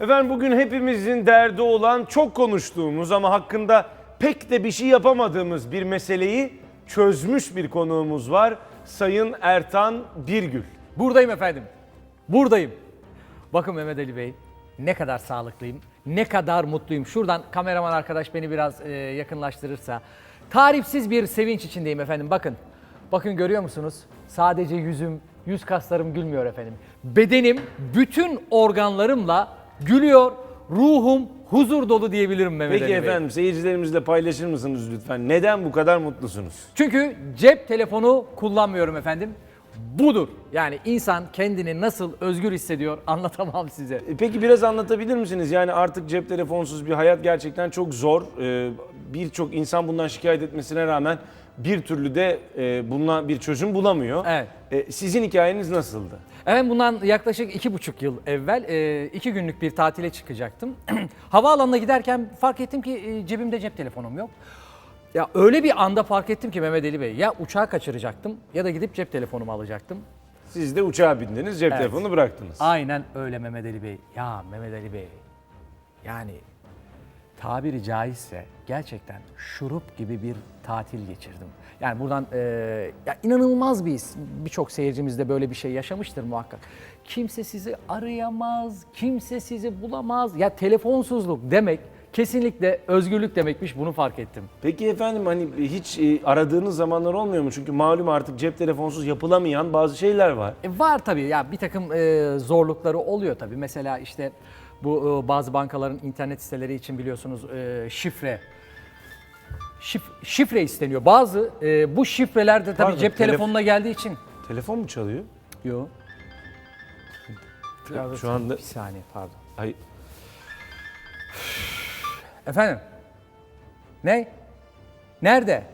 Efendim bugün hepimizin derdi olan çok konuştuğumuz ama hakkında pek de bir şey yapamadığımız bir meseleyi çözmüş bir konuğumuz var. Sayın Ertan Birgül. Buradayım efendim. Buradayım. Bakın Mehmet Ali Bey ne kadar sağlıklıyım, ne kadar mutluyum. Şuradan kameraman arkadaş beni biraz e, yakınlaştırırsa. Tarifsiz bir sevinç içindeyim efendim. Bakın. Bakın görüyor musunuz? Sadece yüzüm, yüz kaslarım gülmüyor efendim. Bedenim bütün organlarımla gülüyor. Ruhum huzur dolu diyebilirim Mehmet Peki Ali Bey. efendim seyircilerimizle paylaşır mısınız lütfen? Neden bu kadar mutlusunuz? Çünkü cep telefonu kullanmıyorum efendim. Budur. Yani insan kendini nasıl özgür hissediyor anlatamam size. E, Peki biraz anlatabilir misiniz? Yani artık cep telefonsuz bir hayat gerçekten çok zor. Ee, Birçok insan bundan şikayet etmesine rağmen bir türlü de e, bununla bir çözüm bulamıyor. Evet. E, Sizin hikayeniz nasıldı? Evet bundan yaklaşık iki buçuk yıl evvel e, iki günlük bir tatile çıkacaktım. Havaalanına giderken fark ettim ki e, cebimde cep telefonum yok. Ya öyle bir anda fark ettim ki Mehmet Ali Bey ya uçağı kaçıracaktım ya da gidip cep telefonumu alacaktım. Siz de uçağa bindiniz, cep Evet. telefonunu bıraktınız. Aynen öyle Mehmet Ali Bey. Ya Mehmet Ali Bey yani tabiri caizse gerçekten şurup gibi bir tatil geçirdim. Yani buradan e, ya inanılmaz bir his. Birçok seyircimiz de böyle bir şey yaşamıştır muhakkak. Kimse sizi arayamaz, kimse sizi bulamaz. Ya telefonsuzluk demek kesinlikle özgürlük demekmiş bunu fark ettim. Peki efendim hani hiç e, aradığınız zamanlar olmuyor mu? Çünkü malum artık cep telefonsuz yapılamayan bazı şeyler var. E, var tabii ya bir takım e, zorlukları oluyor tabii. Mesela işte bu e, bazı bankaların internet siteleri için biliyorsunuz e, şifre şif- şifre isteniyor. Bazı e, bu şifreler de tabii Pardon, cep telef- telefonuna geldiği için. Telefon mu çalıyor? Yok. Şu anda Bir saniye pardon. ay Efendim? Ne? Nerede?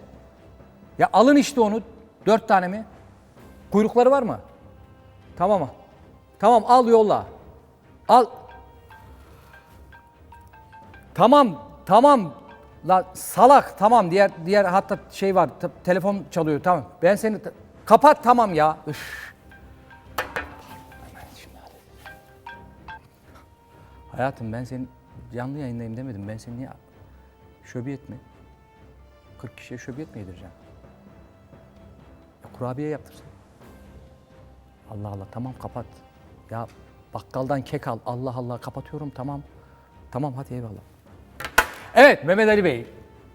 Ya alın işte onu. Dört tane mi? Kuyrukları var mı? Tamam. Tamam al yolla. Al. Tamam. Tamam. La salak tamam. Diğer diğer hatta şey var te- telefon çalıyor tamam. Ben seni kapat tamam ya. Üf. Hayatım ben senin canlı yayındayım demedim. Ben seni niye şöbiyet mi? 40 kişiye şöbiyet mi yedireceğim? Ya kurabiye yaptırsın. Allah Allah tamam kapat. Ya bakkaldan kek al. Allah Allah kapatıyorum tamam. Tamam hadi eyvallah Evet Mehmet Ali Bey.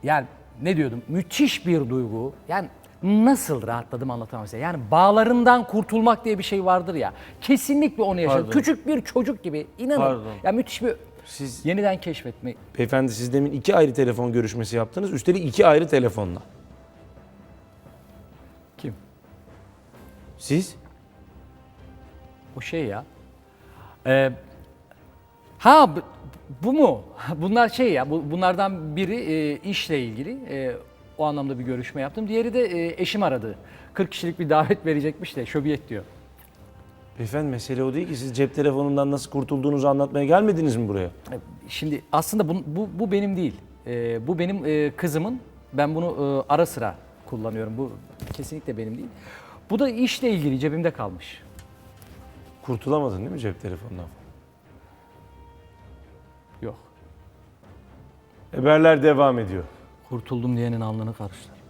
Yani ne diyordum? Müthiş bir duygu. Yani nasıl rahatladım anlatamam size. Yani bağlarından kurtulmak diye bir şey vardır ya. Kesinlikle onu yaşadım. Pardon. Küçük bir çocuk gibi. İnanın. Pardon. Ya müthiş bir siz yeniden keşfetme. beyefendi siz demin iki ayrı telefon görüşmesi yaptınız. Üstelik iki ayrı telefonla. Kim? Siz? O şey ya. Ee, ha bu, mu? Bunlar şey ya. Bu, bunlardan biri e, işle ilgili. E, o anlamda bir görüşme yaptım. Diğeri de e, eşim aradı. 40 kişilik bir davet verecekmiş de şöbiyet diyor. Beyefendi mesele o değil ki siz cep telefonundan nasıl kurtulduğunuzu anlatmaya gelmediniz mi buraya? E, Şimdi aslında bu, bu, bu benim değil. E, bu benim e, kızımın. Ben bunu e, ara sıra kullanıyorum. Bu kesinlikle benim değil. Bu da işle ilgili cebimde kalmış. Kurtulamadın değil mi cep telefonundan? Yok. Haberler devam ediyor. Kurtuldum diyenin alnını karıştır.